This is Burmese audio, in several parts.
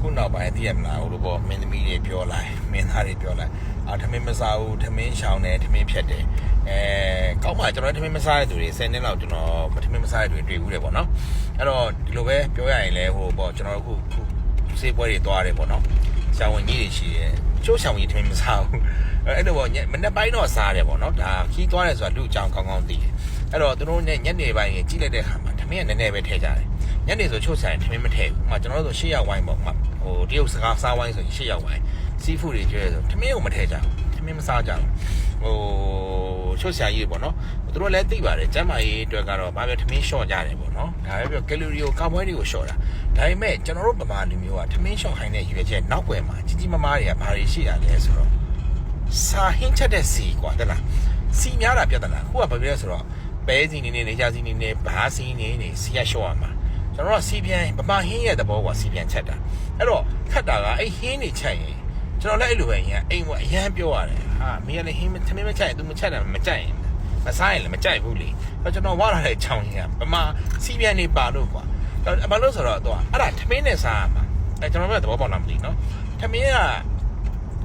ခုနောက်ပိုင်းသိရမလားဟိုလိုပေါ့မင်းသမီးတွေပြောလိုက်မင်းသားတွေပြောလိုက်အာထမင်းမစားဘူးထမင်းရှောင်တယ်ထမင်းဖြတ်တယ်အဲကောက်မှကျွန်တော်ထမင်းမစားတဲ့သူတွေ10နှစ်လောက်ကျွန်တော်ထမင်းမစားတဲ့သူတွေတွေ့ဘူးတယ်ပေါ့နော်အဲ့တော့ဒီလိုပဲပြောရရင်လည်းဟိုပေါ့ကျွန်တော်တို့ခုခုစေးပွဲတွေသွားတယ်ပေါ့နော်ရှောင်ဝင်ကြီးတွေရှိတယ်ချိုးရှောင်ကြီးထမင်းမစားဘူးအဲ့လိုပေါ့မနေ့ပိုင်းတော့စားတယ်ပေါ့နော်ဒါခီးသွားတယ်ဆိုတာလူအကြောင်းကောင်းကောင်းသိတယ်အဲ့တော့သူတို့ညညနေပိုင်းကြီးလိုက်တဲ့ခါမှာထမင်းကနည်းနည်းပဲထည့်ကြတယ်ညနေဆိုချို့ဆိုင်ထမင်းမထည့်ဘူး။ဥပမာကျွန်တော်တို့ဆို၈ရောက်ဝိုင်းပေါ့ဥပမာ ဟိုတရုတ်စကားစားဝိုင်းဆိုရင်၈ရောက်ဝိုင်းစီးဖူးတွေကျွဲဆိုထမင်းကိုမထည့်ကြဘူး။ထမင်းမစားကြဘူး။ဟိုချို့ဆိုင်ကြီးပေါ့နော်။သူတို့လည်းသိပါတယ်။ကျန်းမာရေးအတွက်ကတော့ဘာပဲထမင်းလျှော့ကြတယ်ပေါ့နော်။ဒါပဲပြောကယ်လိုရီကိုကာဘွိုက်တွေကိုလျှော့တာ။ဒါပေမဲ့ကျွန်တော်တို့ဗမာလူမျိုးကထမင်းလျှော့ခိုင်းတဲ့ရွေချက်နောက်ွယ်မှာကြီးကြီးမားမားတွေကဘာတွေရှိရလဲဆိုတော့စာဟင်းချက်တဲ့စီကွာတဲ့လား။စီများတာပြဿနာ။ခုကဘာဖြစ်လဲဆိုတော့ပဲစီနေနေနေကြစီနေနေဘာစီနေနေစီရလျှော့ရမှာ။ ကျွန်တော်တို့ကစီပြန်ဗမာဟင်းရဲ့သဘောကစီပြန်ချက်တာအဲ့တော့ခတ်တာကအဲ့ဟင်းနေချက်ရင်ကျွန်တော်လည်းအဲ့လိုပဲရင်အိမ်ကအရန်ပြောရတယ်ဟာမင်းကလည်းဟင်းသမင်းမချက်ရင် तू မချက်တယ်မကြိုက်ရင်မစားရင်လည်းမကြိုက်ဘူးလေအဲ့ကျွန်တော်ဝါလာတဲ့ချောင်းရင်ကဗမာစီပြန်နေပါလို့ကွာဘာလို့ဆိုတော့တော့အဲ့ဒါသမင်းနဲ့စားရမှာအဲ့ကျွန်တော်တို့ကသဘောပေါက်လားမသိနော်သမင်းက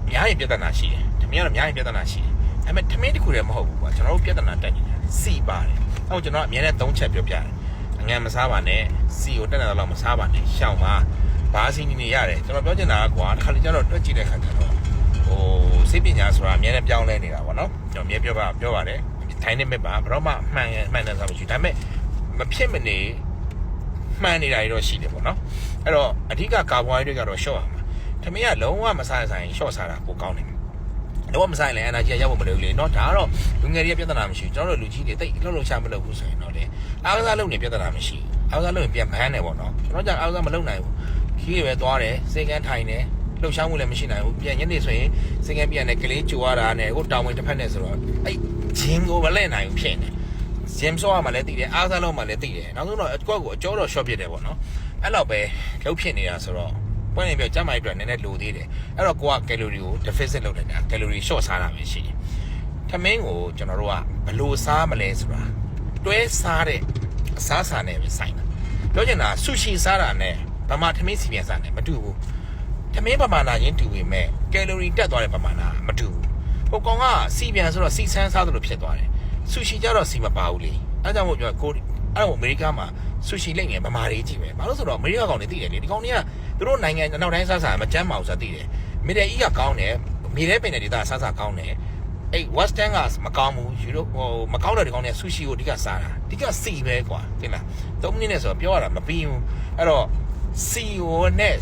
အများကြီးပြဿနာရှိတယ်သမင်းကတော့အများကြီးပြဿနာရှိတယ်အဲ့မဲ့သမင်းတစ်ခုတည်းမဟုတ်ဘူးကွာကျွန်တော်တို့ပြဿနာတက်နေတယ်စီပါတယ်အဲ့တော့ကျွန်တော်အများနဲ့၃ချက်ပြောပြတယ် အငန်မစားပါနဲ့စီကိုတက်တယ်တော့မစားပါနဲ့ရှောင်ပါဘာစီနေနေရတယ်ကျွန်တော်ပြောချင်တာကကွာတစ်ခါလေကျတော့တွက်ကြည့်တဲ့ခါကျတော့ဟိုစိတ်ပညာဆိုတာအများနဲ့ပြောင်းလဲနေတာပေါ့နော်ကျွန်တော်အများပြောပါပြောပါတယ်ဒိုင်းနမစ်ပါဘယ်တော့မှအမှန်ရမှန်တယ်ဆိုတာမရှိဘူးဒါပေမဲ့မဖြစ်မနေမှန်နေတာတွေတော့ရှိတယ်ပေါ့နော်အဲ့တော့အဓိကကာဗွန်ဟိုက်ဒရိတ်ကတော့ရှော့ရမှာထမင်းကလုံးဝမစားဆိုင်ရှော့စားတာပိုကောင်းတယ် တော့မဆိုင်လဲအနာကြီးရောက်ဖို့မလုပ်လေเนาะဒါကတော့လူငယ်တွေကပြဿနာမရှိဘူးကျွန်တော်တို့လူကြီးတွေတိတ်လှုပ်လှုပ်ရှားမလုပ်ဘူးဆိုရင်တော့လေအားကစားလုပ်နေပြဿနာမရှိဘူးအားကစားလုပ်ရင်ပြန်ဘန်းတယ်ပေါ့နော်ကျွန်တော်ကြောင့်အားကစားမလုပ်နိုင်ဘူးခီးတွေပဲသွားတယ်စေကန်းထိုင်တယ်လှုပ်ရှားမှုလည်းမရှိနိုင်ဘူးပြန်ညနေဆိုရင်စေကန်းပြန်တယ်ကလေးကြိုရတာနဲ့ဟိုတောင်ဝင်တစ်ဖက်နဲ့ဆိုတော့အဲ့ဂျင်းကိုမလဲနိုင်ဘူးဖြစ်နေဂျင်းဆော့ရမှလည်းသိတယ်အားကစားလုပ်မှလည်းသိတယ်နောက်ဆုံးတော့အကွက်ကိုအကျော်တော့ short ဖြစ်တယ်ပေါ့နော်အဲ့တော့ပဲလှုပ်ဖြစ်နေတာဆိုတော့ ပွင့်နေပြောကျမ်းမာရေးအတွက်နည်းနည်းလိုသေးတယ်အဲ့တော့ကိုကကယ်လိုရီကို deficit လုပ်နေတာကယ်လိုရီ short စားတာပဲရှိတယ်ထမင်းကိုကျွန်တော်တို့ကဘယ်လိုစားမလဲဆိုတာတွဲစားတဲ့အစားစာနဲ့ပဲဆိုင်တာပြောချင်တာဆူရှီစားတာနဲ့ဗမာထမင်းစီပြန်စားတယ်မတူဘူးထမင်းပမာဏချင်းတူပေမဲ့ကယ်လိုရီတက်သွားတဲ့ပမာဏမတူဘူးဟိုကောင်ကစီပြန်ဆိုတော့စီဆန်းစားသလိုဖြစ်သွားတယ်ဆူရှီကြတော့စီမပါဘူးလေအဲကြောင့်မို့ပြောကိုအဲ့တော့အမေရိကမှာဆူရှီလိမ့်နေဗမာတွေကြီးပဲဘာလို့ဆိုတော့အမေရိကကောင်တွေသိတယ်လေဒီကောင်တွေက သူတို့နိုင်ငံနောက်တိုင်းစားစားမကြမ်းပါဘူးဆိုတာသိတယ်မီဒယ်အီးကကောင်းတယ်မြေထဲပင်တဲ့ဒေသစားစားကောင်းတယ်အဲ့ western ကမကောင်းဘူးယူရိုဟိုမကောင်းတဲ့ဒီကောင်းတဲ့ဆူရှီကိုအဓိကစားတာအဓိကစီပဲကွာသိလား၃မိနစ်နဲ့ဆိုတော့ပြောရတာမပြီးဘူးအဲ့တော့စီကိုနဲ့